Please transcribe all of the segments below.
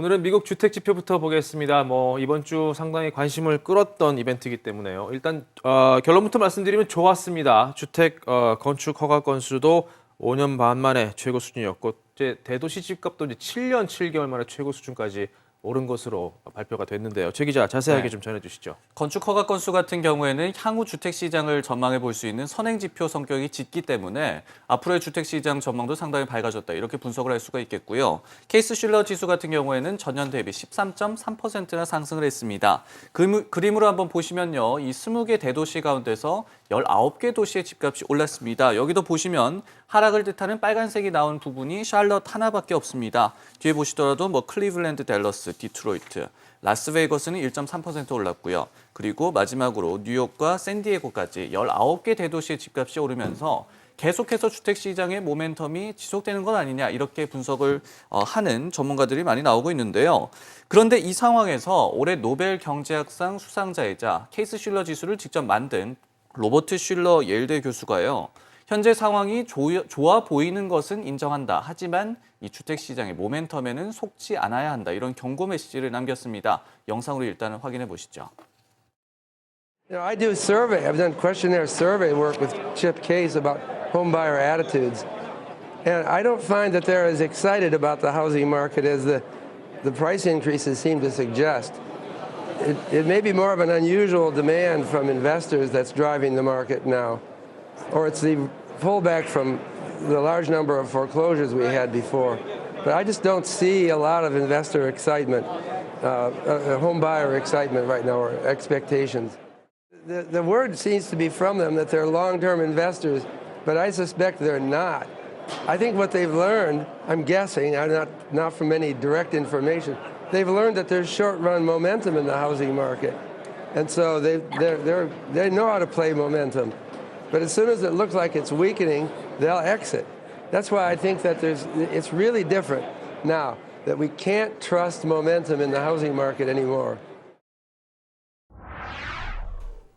오늘은 미국 주택 지표부터 보겠습니다. 뭐 이번 주 상당히 관심을 끌었던 이벤트이기 때문에요. 일단 어, 결론부터 말씀드리면 좋았습니다. 주택 어, 건축 허가 건수도 5년 반 만에 최고 수준이었고 이제 대도시 집값도 이제 7년 7개월 만에 최고 수준까지 오른 것으로 발표가 됐는데요. 최 기자 자세하게 네. 좀 전해주시죠. 건축 허가 건수 같은 경우에는 향후 주택 시장을 전망해 볼 수 있는 선행 지표 성격이 짙기 때문에 앞으로의 주택 시장 전망도 상당히 밝아졌다 이렇게 분석을 할 수가 있겠고요. 케이스 슐러 지수 같은 경우에는 전년 대비 13.3%나 상승을 했습니다. 그림, 그림으로 한번 보시면요. 이 20개 대도시 가운데서 19개 도시의 집값이 올랐습니다. 여기도 보시면 하락을 뜻하는 빨간색이 나온 부분이 샬럿 하나밖에 없습니다. 뒤에 보시더라도 뭐 클리블랜드, 댈러스, 디트로이트, 라스베이거스는 1.3% 올랐고요. 그리고 마지막으로 뉴욕과 샌디에고까지 19개 대도시의 집값이 오르면서 계속해서 주택 시장의 모멘텀이 지속되는 건 아니냐 이렇게 분석을 어, 하는 전문가들이 많이 나오고 있는데요. 그런데 이 상황에서 올해 노벨 경제학상 수상자이자 케이스 슐러 지수를 직접 만든 로버트 슐러 예일대 교수가요. 현재 상황이 조- 좋아 보이는 것은 인정한다. 하지만 이 주택 시장의 모멘텀에는 속지 않아야 한다. 이런 경고 메시지를 남겼습니다. 영상으로 일단은 확인해 보시죠. You know, I do survey. I've done questionnaire survey work with Chip Case about home buyer attitudes, and I don't find that they're as excited about the housing market as the the price increases seem to suggest. It, it may be more of an unusual demand from investors that's driving the market now, or it's the pullback from the large number of foreclosures we had before. But I just don't see a lot of investor excitement, uh, uh, home buyer excitement right now, or expectations. The, the word seems to be from them that they're long term investors, but I suspect they're not. I think what they've learned, I'm guessing, not, not from any direct information, they've learned that there's short run momentum in the housing market. And so they, they're, they know how to play momentum. But as soon as it looks like it's weakening, they'll exit. That's why I think that there's, it's really different now that we can't trust momentum in the housing market anymore.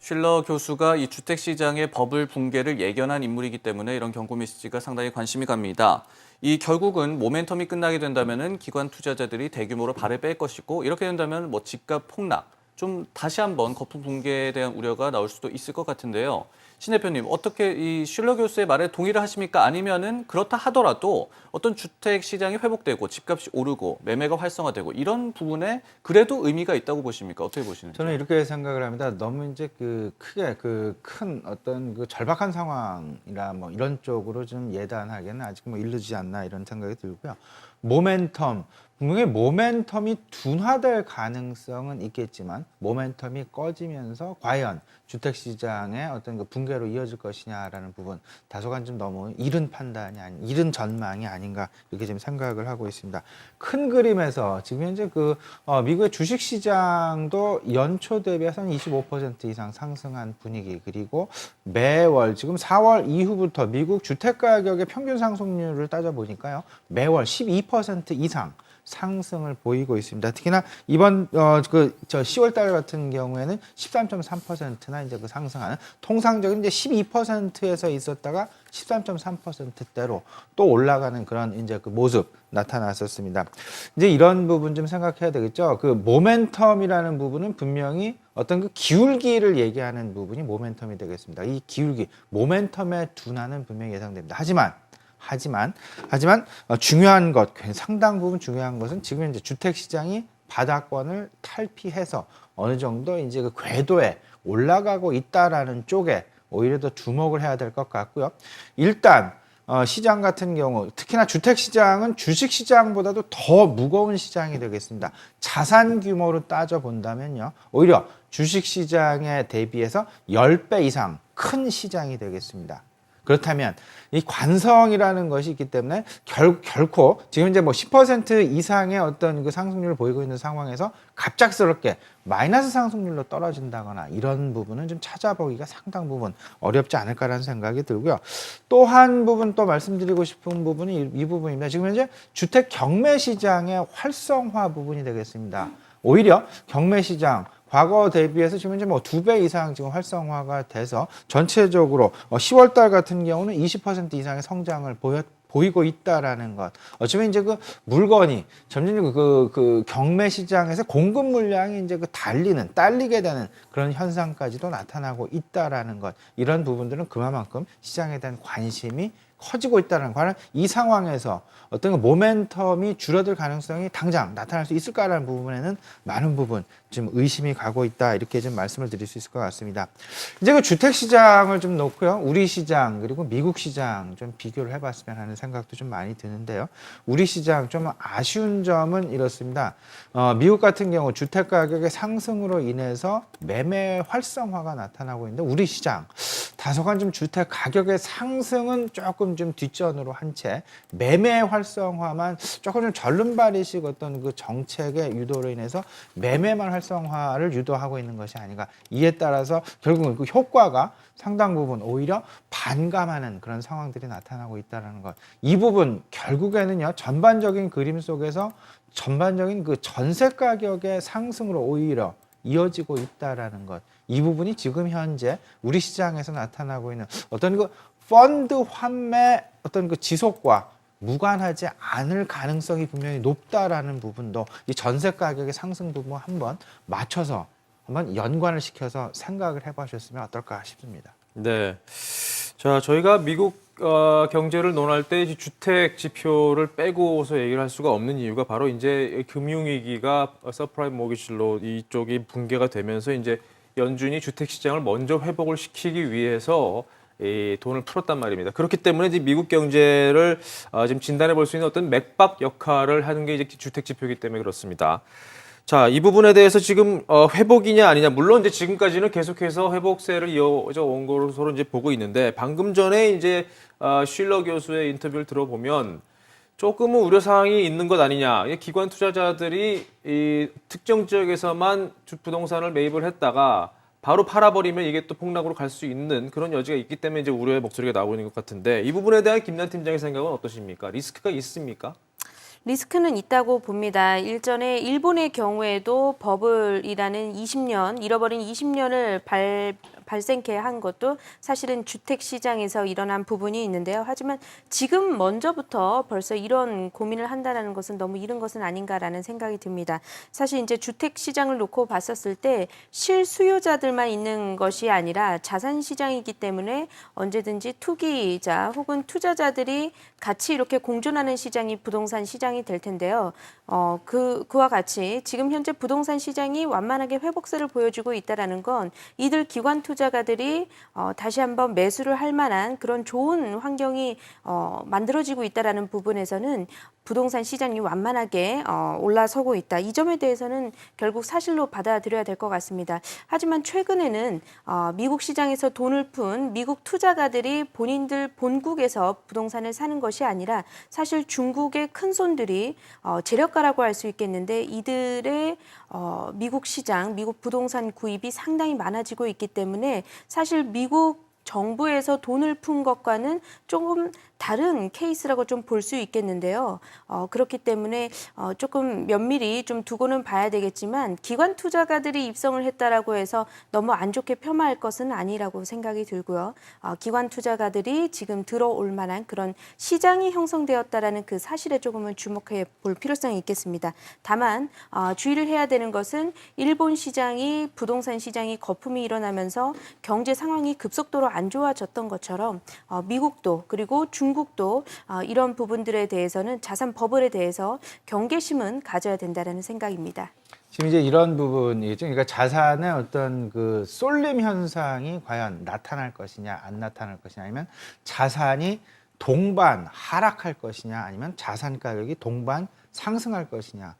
슐러 교수가 이 주택 시장의 버블 붕괴를 예견한 인물이기 때문에 이런 경고 메시지가 상당히 관심이 갑니다. 이 결국은 모멘텀이 끝나게 된다면은 기관 투자자들이 대규모로 발을 뺄 것이고 이렇게 된다면 뭐 집값 폭락 좀 다시 한번 거품 붕괴에 대한 우려가 나올 수도 있을 것 같은데요. 신 대표님 어떻게 이 슐러 교수의 말에 동의를 하십니까? 아니면은 그렇다 하더라도 어떤 주택 시장이 회복되고 집값이 오르고 매매가 활성화되고 이런 부분에 그래도 의미가 있다고 보십니까? 어떻게 보시는지? 저는 이렇게 생각을 합니다. 너무 이제 그 크게 그 큰 어떤 그 절박한 상황이나 뭐 이런 쪽으로 좀 예단하기에는 아직 뭐 이르지 않나 이런 생각이 들고요. 모멘텀 분명히 모멘텀이 둔화될 가능성은 있겠지만 모멘텀이 꺼지면서 과연 주택 시장의 어떤 그 붕괴로 이어질 것이냐라는 부분 다소간 좀 너무 이른 판단이 아닌 이른 전망이 아닌가 이렇게 지금 생각을 하고 있습니다. 큰 그림에서 지금 현재 그 어, 미국의 주식 시장도 연초 대비해서 한25% 이상 상승한 분위기 그리고 매월 지금 4월 이후부터 미국 주택 가격의 평균 상승률을 따져 보니까요 매월 12% 이상 상승을 보이고 있습니다. 특히나 이번 어 그저 10월 달 같은 경우에는 13.3%나 이제 그 상승하는 통상적인 이제 12%에서 있었다가 13.3%대로 또 올라가는 그런 이제 그 모습 나타났었습니다. 이제 이런 부분 좀 생각해야 되겠죠. 그 모멘텀이라는 부분은 분명히 어떤 그 기울기를 얘기하는 부분이 모멘텀이 되겠습니다. 이 기울기, 모멘텀의 둔화는 분명히 예상됩니다. 하지만 하지만 하지만 어, 중요한 것 상당 부분 중요한 것은 지금 이제 주택 시장이 바닥권을 탈피해서 어느 정도 이제 그 궤도에 올라가고 있다라는 쪽에 오히려 더 주목을 해야 될 것 같고요. 일단 어, 시장 같은 경우 특히나 주택 시장은 주식 시장보다도 더 무거운 시장이 되겠습니다. 자산 규모로 따져 본다면요. 오히려 주식 시장에 대비해서 10배 이상 큰 시장이 되겠습니다. 그렇다면 이 관성이라는 것이 있기 때문에 결, 결코 지금 이제 뭐 10% 이상의 어떤 그 상승률을 보이고 있는 상황에서 갑작스럽게 마이너스 상승률로 떨어진다거나 이런 부분은 좀 찾아보기가 상당 부분 어렵지 않을까라는 생각이 들고요. 또 한 부분 또 말씀드리고 싶은 부분이 이, 이 부분입니다. 지금 현재 주택 경매 시장의 활성화 부분이 되겠습니다. 오히려 경매 시장 과거 대비해서 지금 이제 뭐 두 배 이상 지금 활성화가 돼서 전체적으로 10월 달 같은 경우는 20% 이상의 성장을 보였 보이고 있다라는 것. 어쩌면 이제 그 물건이 점점 그, 그 경매 시장에서 공급 물량이 이제 그 달리는, 딸리게 되는 그런 현상까지도 나타나고 있다라는 것. 이런 부분들은 그만큼 시장에 대한 관심이 커지고 있다는 거는 이 상황에서 어떤 그 모멘텀이 줄어들 가능성이 당장 나타날 수 있을까라는 부분에는 많은 부분 지금 의심이 가고 있다 이렇게 좀 말씀을 드릴 수 있을 것 같습니다. 이제 그 주택 시장을 좀 놓고요, 우리 시장 그리고 미국 시장 좀 비교를 해봤으면 하는 생각도 좀 많이 드는데요. 우리 시장 좀 아쉬운 점은 이렇습니다. 어, 미국 같은 경우 주택 가격의 상승으로 인해서 매매 활성화가 나타나고 있는데 우리 시장 다소간 좀 주택 가격의 상승은 조금 좀 뒷전으로 한 채 매매 활성화만 조금 좀 절름발이식 어떤 그 정책의 유도로 인해서 매매만 활성화를 유도하고 있는 것이 아닌가 이에 따라서 결국은 그 효과가 상당 부분 오히려 반감하는 그런 상황들이 나타나고 있다는 것. 이 부분 결국에는요 전반적인 그림 속에서 전반적인 그 전세 가격의 상승으로 오히려 이어지고 있다라는 것. 이 부분이 지금 현재 우리 시장에서 나타나고 있는 어떤 그 펀드 환매 어떤 그 지속과 무관하지 않을 가능성이 분명히 높다라는 부분도 이 전세 가격의 상승 부분 한번 맞춰서 한번 연관을 시켜서 생각을 해보셨으면 어떨까 싶습니다. 네. 자, 저희가 미국 어, 경제를 논할 때 주택 지표를 빼고서 얘기를 할 수가 없는 이유가 바로 이제 금융위기가 서프라임 모기실로 이쪽이 붕괴가 되면서 이제 연준이 주택 시장을 먼저 회복을 시키기 위해서 이 돈을 풀었단 말입니다. 그렇기 때문에 이제 미국 경제를 어, 지금 진단해 볼 수 있는 어떤 맥박 역할을 하는 게 이제 주택 지표이기 때문에 그렇습니다. 자, 이 부분에 대해서 지금 어, 회복이냐 아니냐 물론 이제 지금까지는 계속해서 회복세를 이어져 온 것으로 이제 보고 있는데 방금 전에 이제 어, 쉴러 교수의 인터뷰를 들어보면 조금은 우려 사항이 있는 것 아니냐. 기관 투자자들이 이 특정 지역에서만 주- 부동산을 매입을 했다가 바로 팔아버리면 이게 또 폭락으로 갈 수 있는 그런 여지가 있기 때문에 이제 우려의 목소리가 나오고 있는 것 같은데 이 부분에 대한 김난 팀장의 생각은 어떠십니까? 리스크가 있습니까? 리스크는 있다고 봅니다. 일전에 일본의 경우에도 버블이라는 20년, 잃어버린 20년을 발, 발생케 한 것도 사실은 주택 시장에서 일어난 부분이 있는데요. 하지만 지금 먼저부터 벌써 이런 고민을 한다는 것은 너무 이른 것은 아닌가라는 생각이 듭니다. 사실 이제 주택 시장을 놓고 봤었을 때 실수요자들만 있는 것이 아니라 자산 시장이기 때문에 언제든지 투기자 혹은 투자자들이 같이 이렇게 공존하는 시장이 부동산 시장이 될 텐데요. 어, 그, 그와 같이 지금 현재 부동산 시장이 완만하게 회복세를 보여주고 있다라는 건 이들 기관 투자 가들이 어, 다시 한번 매수를 할 만한 그런 좋은 환경이 어, 만들어지고 있다라는 부분에서는 부동산 시장이 완만하게 어, 올라서고 있다. 이 점에 대해서는 결국 사실로 받아들여야 될 것 같습니다. 하지만 최근에는 어, 미국 시장에서 돈을 푼 미국 투자가들이 본인들 본국에서 부동산을 사는 것이 아니라 사실 중국의 큰 손들이 어, 재력가라고 할 수 있겠는데 이들의 어, 미국 시장, 미국 부동산 구입이 상당히 많아지고 있기 때문에 사실 미국 정부에서 돈을 푼 것과는 조금 다른 케이스라고 좀 볼 수 있겠는데요. 어, 그렇기 때문에 어, 조금 면밀히 좀 두고는 봐야 되겠지만 기관 투자가들이 입성을 했다라고 해서 너무 안 좋게 폄하할 것은 아니라고 생각이 들고요. 어, 기관 투자가들이 지금 들어올 만한 그런 시장이 형성되었다라는 그 사실에 조금은 주목해 볼 필요성이 있겠습니다. 다만 어, 주의를 해야 되는 것은 일본 시장이 부동산 시장이 거품이 일어나면서 경제 상황이 급속도로 안 좋아졌던 것처럼 어, 미국도 그리고 중 국도 어, 이런 부분들에 대해서는 자산 버블에 대해서 경계심은 가져야 된다라는 생각입니다. 지금 이제 이런 부분이죠. 그러니까 자산의 어떤 그 쏠림 현상이 과연 나타날 것이냐, 안 나타날 것이냐, 아니면 자산이 동반 하락할 것이냐, 아니면 자산 가격이 동반 상승할 것이냐.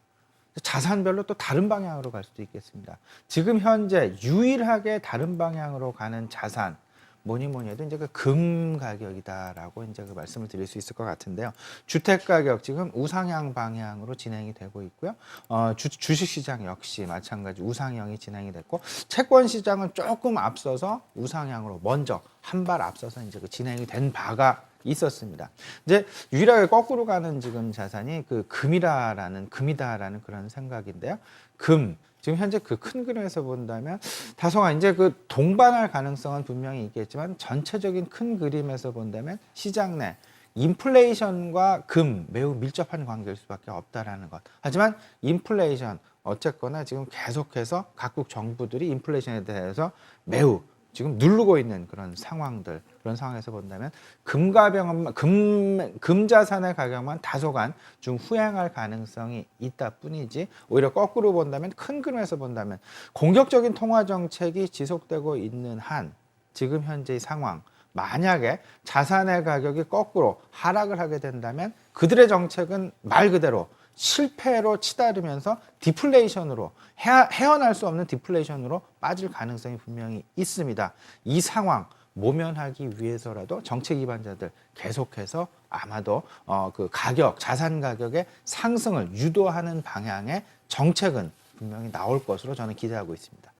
자산별로 또 다른 방향으로 갈 수도 있겠습니다. 지금 현재 유일하게 다른 방향으로 가는 자산, 뭐니 뭐니 해도 이제 그 금 가격이다라고 이제 그 말씀을 드릴 수 있을 것 같은데요. 주택 가격 지금 우상향 방향으로 진행이 되고 있고요. 어, 주, 주식 시장 역시 마찬가지 우상향이 진행이 됐고 채권 시장은 조금 앞서서 우상향으로 먼저 한 발 앞서서 이제 그 진행이 된 바가 있었습니다. 이제 유일하게 거꾸로 가는 지금 자산이 그 금이라라는 금이다라는 그런 생각인데요. 금 지금 현재 그 큰 그림에서 본다면 다소가 이제 그 동반할 가능성은 분명히 있겠지만 전체적인 큰 그림에서 본다면 시장 내 인플레이션과 금 매우 밀접한 관계일 수밖에 없다라는 것. 하지만 인플레이션 어쨌거나 지금 계속해서 각국 정부들이 인플레이션에 대해서 매우 지금 누르고 있는 그런 상황들 그런 상황에서 본다면 금가병만 금 금자산의 가격만 다소간 좀 후행할 가능성이 있다 뿐이지 오히려 거꾸로 본다면 큰 그림에서 본다면 공격적인 통화 정책이 지속되고 있는 한 지금 현재의 상황 만약에 자산의 가격이 거꾸로 하락을 하게 된다면 그들의 정책은 말 그대로 실패로 치달으면서 디플레이션으로 헤- 헤어날 수 없는 디플레이션으로 빠질 가능성이 분명히 있습니다. 이 상황 모면하기 위해서라도 정책 기반자들 계속해서 아마도 어, 그 가격 자산 가격의 상승을 유도하는 방향의 정책은 분명히 나올 것으로 저는 기대하고 있습니다.